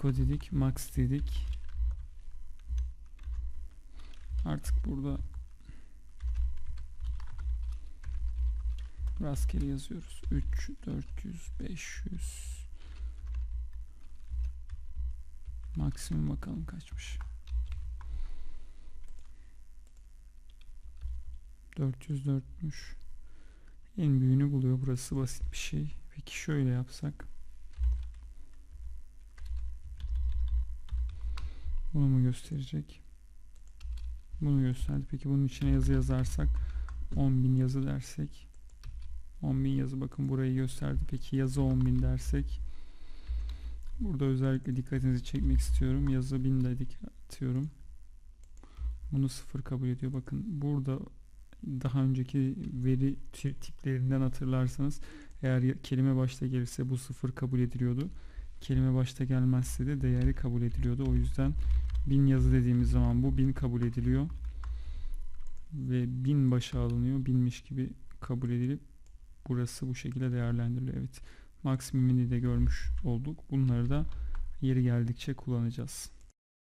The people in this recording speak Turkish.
Eco dedik, max dedik. Artık burada rastgele yazıyoruz. 3, 400, 500 maksimum bakalım kaçmış. 404'müş. En büyüğünü buluyor. Burası basit bir şey. Peki şöyle yapsak. Bunu mu gösterecek? Bunu gösterdi. Peki bunun içine yazı yazarsak 10.000 yazı dersek 10.000 yazı bakın burayı gösterdi. Peki yazı 10.000 dersek burada özellikle dikkatinizi çekmek istiyorum. Yazı 1000 dedik atıyorum. Bunu sıfır kabul ediyor. Bakın burada daha önceki veri ti- tiplerinden hatırlarsanız eğer kelime başta gelirse bu sıfır kabul ediliyordu. Kelime başta gelmezse de değeri kabul ediliyordu. O yüzden bin yazı dediğimiz zaman bu bin kabul ediliyor. Ve bin başa alınıyor. Binmiş gibi kabul edilip burası bu şekilde değerlendiriliyor. Evet. Max de görmüş olduk. Bunları da yeri geldikçe kullanacağız.